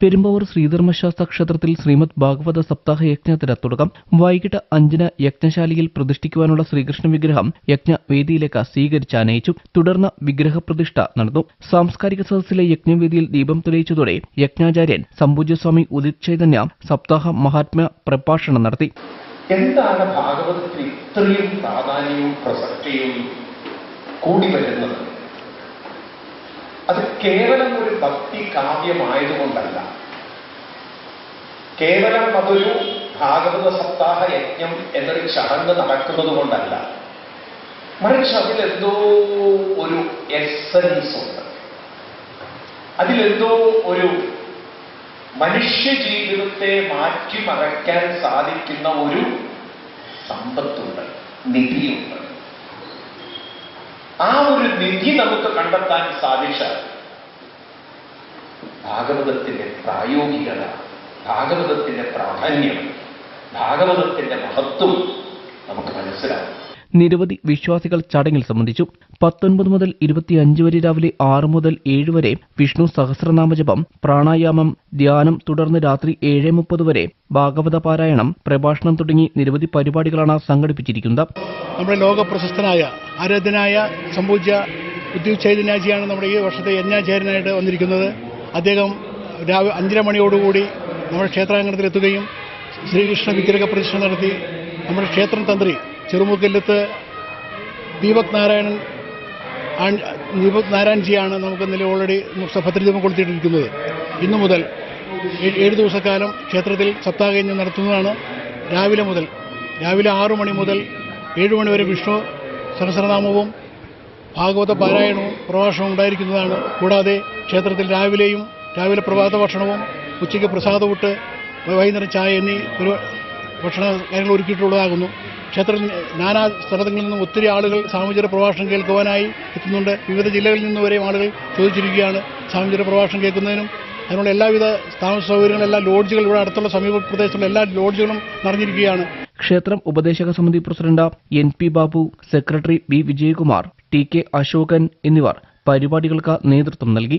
പെരുമ്പാവൂർ ശ്രീധർമ്മശാസ്ത്ര ക്ഷേത്രത്തിൽ ശ്രീമദ് ഭാഗവത സപ്താഹ യജ്ഞത്തിന് തുടക്കം. വൈകിട്ട് അഞ്ചിന് യജ്ഞശാലയിൽ പ്രതിഷ്ഠിക്കുവാനുള്ള ശ്രീകൃഷ്ണ വിഗ്രഹം യജ്ഞവേദിയിലേക്ക് സ്വീകരിച്ചു തുടർന്ന് വിഗ്രഹപ്രതിഷ്ഠ നടന്നു. സാംസ്കാരിക സദസ്സിലെ യജ്ഞവേദിയിൽ ദീപം തെളിയിച്ചതോടെ യജ്ഞാചാര്യൻ സമ്പൂജ്യസ്വാമി ഉദിത് ചൈതന്യ സപ്താഹ മഹാത്മ്യ പ്രഭാഷണം നടത്തി. എന്താണ് ഭാഗവതത്തിൽ ഇത്രയും പ്രാധാന്യവും പ്രസക്തിയും കൂടി വരുന്നത്? കേവലം ഒരു ഭക്തി കാവ്യമായതുകൊണ്ടല്ല. കേവലം അതൊരു ഭാഗവത സപ്താഹ യജ്ഞം എന്നൊരു ചടങ്ങ് നടക്കുന്നത് കൊണ്ടല്ല മറിച്ച് അതിലെന്തോ ഒരു എസൻസ് ഉണ്ട്. അതിലെന്തോ ഒരു മനുഷ്യ ജീവിതത്തെ മാറ്റിമറയ്ക്കാൻ സാധിക്കുന്ന ഒരു സമ്പത്തുണ്ട് നിധിയുണ്ട്. ആ ഒരു നിധി നമുക്ക് കണ്ടെത്താൻ സാധിച്ചാൽ ഭാഗവതത്തിന്റെ പ്രായോഗികത ഭാഗവതത്തിന്റെ പ്രാധാന്യം ഭാഗവതത്തിന്റെ മഹത്വം നമുക്ക് മനസ്സിലാവും. നിരവധി വിശ്വാസികൾ ചടങ്ങിൽ സംബന്ധിച്ചു പത്തൊൻപത് മുതൽ ഇരുപത്തിയഞ്ച് വരെ രാവിലെ ആറ് മുതൽ ഏഴ് വരെ വിഷ്ണു സഹസ്രനാമജപം പ്രാണായാമം ധ്യാനം തുടർന്ന് രാത്രി ഏഴ് മുപ്പത് വരെ ഭാഗവത പാരായണം പ്രഭാഷണം തുടങ്ങി നിരവധി പരിപാടികളാണ് സംഘടിപ്പിച്ചിരിക്കുന്നത്. നമ്മുടെ ലോക പ്രശസ്തനായ ആരാധനായ സംപൂജ്യ ഉദ്योग ചൈതന്യാജിയാണ് നമ്മുടെ ഈ വർഷത്തെ യജ്ഞാചാര്യനായിട്ട് വന്നിരിക്കുന്നത്. അദ്ദേഹം രാവിലെ അഞ്ചര മണിയോടുകൂടി നമ്മുടെ ക്ഷേത്രാങ്കണത്തിലെത്തുകയും ശ്രീകൃഷ്ണ വിഗ്രഹ പ്രതിഷ്ഠ നടത്തി നമ്മുടെ ക്ഷേത്രം തന്ത്രി ചെറുമുക്കല്ലത്ത് ദീപക് നാരായണൻ ദീപക് നാരായൺജിയാണ് നമുക്ക് ഇന്നലെ ഓൾറെഡി ഭദ്രദീപം കൊടുത്തിട്ടിരിക്കുന്നത് ഇന്നു മുതൽ ഏഴ് ദിവസക്കാലം ക്ഷേത്രത്തിൽ സപ്താഹയജ്ഞം നടത്തുന്നതാണ്. രാവിലെ മുതൽ രാവിലെ ആറു മണി മുതൽ ഏഴ് മണി വരെ വിഷ്ണു സഹസ്രനാമവും ഭാഗവത പാരായണവും പ്രഭാഷണവും ഉണ്ടായിരിക്കുന്നതാണ്. കൂടാതെ ക്ഷേത്രത്തിൽ രാവിലെയും രാവിലെ പ്രഭാത ഭക്ഷണവും ഉച്ചയ്ക്ക് പ്രസാദവിട്ട് വൈകുന്നേരം ചായ എന്നീ ഒരു ഭക്ഷണ കാര്യങ്ങൾ ഒരുക്കിയിട്ടുള്ളതാകുന്നു. ക്ഷേത്രത്തിൽ നാനാ സ്ഥലങ്ങളിൽ നിന്നും ഒത്തിരി ആളുകൾ സാമൂഹിക പ്രഭാഷണം കേൾക്കുവാനായി എത്തുന്നുണ്ട്. വിവിധ ജില്ലകളിൽ നിന്ന് വരെയും ആളുകൾ ചോദിച്ചിരിക്കുകയാണ് സാമൂഹിക പ്രഭാഷണം കേൾക്കുന്നതിനും. അതിനുള്ള എല്ലാവിധ താമസ സൗകര്യങ്ങളും എല്ലാ ലോഡ്ജുകൾ ഇവിടെ അടുത്തുള്ള സമീപ പ്രദേശത്തുള്ള എല്ലാ ലോഡ്ജുകളും നിറഞ്ഞിരിക്കുകയാണ്. ക്ഷേത്രം ഉപദേശക സമിതി president N P Babu secretary B Vijayakumar T K Ashokan എന്നിവർ പരിപാടികൾക്ക് നേതൃത്വം നൽകി.